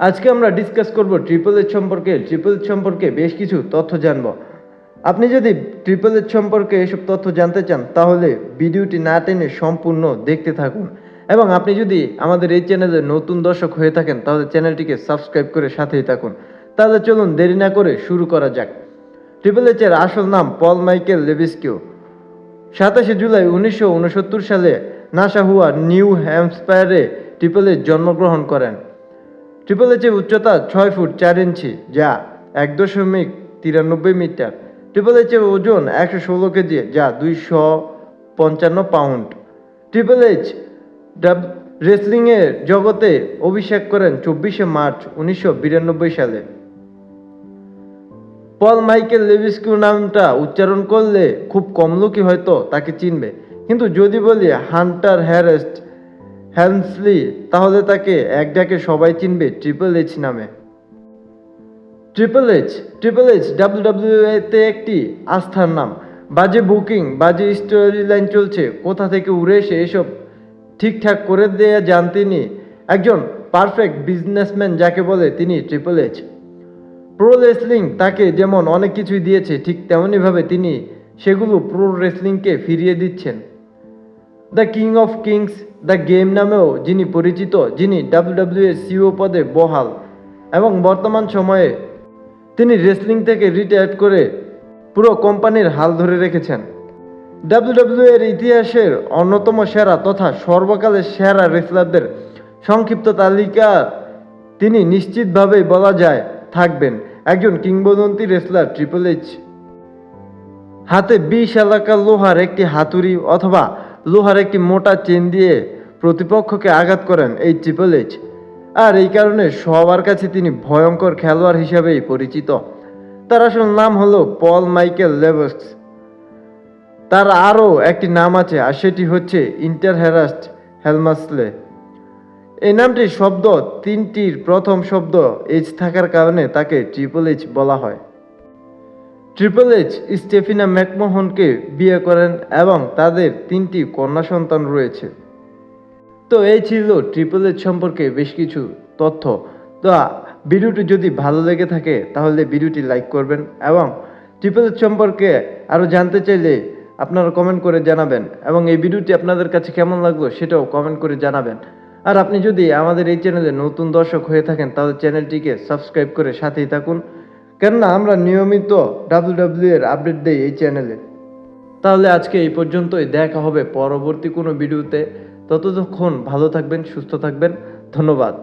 আজকে আমরা ডিসকাস করব ট্রিপল এইচ সম্পর্কে। ট্রিপল এইচ সম্পর্কে বেশ কিছু তথ্য জানব। আপনি যদি ট্রিপল এইচ সম্পর্কে এসব তথ্য জানতে চান, তাহলে ভিডিওটি না টেনে সম্পূর্ণ দেখতে থাকুন। এবং আপনি যদি আমাদের এই চ্যানেলে নতুন দর্শক হয়ে থাকেন, তাহলে চ্যানেলটিকে সাবস্ক্রাইব করে সাথেই থাকুন। তাহলে চলুন দেরি না করে শুরু করা যাক। ট্রিপল এইচের আসল নাম পল মাইকেল লেভিসকিউ সাতাশে জুলাই উনিশশো উনসত্তর সালে নাসা হুয়া নিউ হ্যাম্পস্পায়ারে ট্রিপল এইচ জন্মগ্রহণ করেন। ট্রিপল এইচের উচ্চতা ছয় ফুট চার ইঞ্চি, যা এক দশমিক তিরানব্বই মিটার। ট্রিপল এইচের ওজন একশো ষোলো কেজি, যা দুইশো পঞ্চান্ন পাউন্ড। ট্রিপল এইচ রেসলিংয়ের জগতে অভিষেক করেন চব্বিশে মার্চ উনিশশো বিরানব্বই সালে। পল মাইকেল লেভিস্কিউ নামটা উচ্চারণ করলে খুব কম লোকই হয়তো তাকে চিনবে। কিন্তু যদি বলি হান্টার হ্যারেস্ট হ্যালমসলি তাহলে তাকে এক ডাকে সবাই চিনবে ট্রিপল এইচ নামে। ট্রিপল এইচ ট্রিপল এইচ তে একটি আস্থার নাম। বাজে বুকিং, বাজে স্টোরি লাইন চলছে, কোথা থেকে উড়ে এসে এসব ঠিকঠাক করে দেয়া যান তিনি। একজন পারফেক্ট বিজনেসম্যান যাকে বলে তিনি ট্রিপল এইচ। প্রো রেসলিং তাকে যেমন অনেক কিছুই দিয়েছে, ঠিক তেমনইভাবে তিনি সেগুলো প্রো রেসলিংকে ফিরিয়ে দিচ্ছেন। The king of kings the game নামেও যিনি পরিচিত, যিনি ডাব্লিউডাব্লিউ সিও পদে বহাল এবং বর্তমান সময়ে তিনি রেসলিং থেকে রিটায়ার্ড করে পুরো কোম্পানির হাল ধরে রেখেছেন। ডাব্লিউডাব্লিউ এর ইতিহাসের অন্যতম সেরা তথা সর্বকালের সেরা রেসলারদের সংক্ষিপ্ত তালিকা তিনি নিশ্চিতভাবেই বলা যায় থাকবেন একজন কিংবদন্তি রেসলার ট্রিপল এইচ হাতে বিশ এলাকার লোহার একটি হাতুড়ি অথবা লোহার একটি মোটা চেন দিয়ে প্রতিপক্ষকে আঘাত করেন এই ট্রিপল এইচ আর এই কারণে সবার কাছে তিনি ভয়ঙ্কর খেলোয়াড় হিসাবেই পরিচিত। তার আসল নাম হলো পল মাইকেল লেভস তার আরও একটি নাম আছে, আর সেটি হচ্ছে ইন্টার হ্যারাস্ট হেলমাসলে এই নামটির শব্দ তিনটির প্রথম শব্দ এইচ থাকার কারণে তাকে ট্রিপল এইচ বলা হয়। ট্রিপল এইচ স্টেফিনা ম্যাকমোহনকে বিয়ে করেন এবং তাদের তিনটি কন্যা সন্তান রয়েছে। তো এই ছিল ট্রিপল এইচ সম্পর্কে বেশ কিছু তথ্য। তো ভিডিওটি যদি ভালো লেগে থাকে, তাহলে ভিডিওটি লাইক করবেন এবং ট্রিপল এইচ সম্পর্কে আরও জানতে চাইলে আপনারা কমেন্ট করে জানাবেন এবং এই ভিডিওটি আপনাদের কাছে কেমন লাগল সেটাও কমেন্ট করে জানাবেন। আর আপনি যদি আমাদের এই চ্যানেলে নতুন দর্শক হয়ে থাকেন, তাহলে চ্যানেলটিকে সাবস্ক্রাইব করে সাথেই থাকুন। কেননা আমরা নিয়মিত ডাব্লিউ এর আপডেট দিই এই চ্যানেলে। তাহলে আজকে এই পর্যন্তই। দেখা হবে পরবর্তী কোনো ভিডিওতে। ততক্ষণ ভালো থাকবেন, সুস্থ থাকবেন। ধন্যবাদ।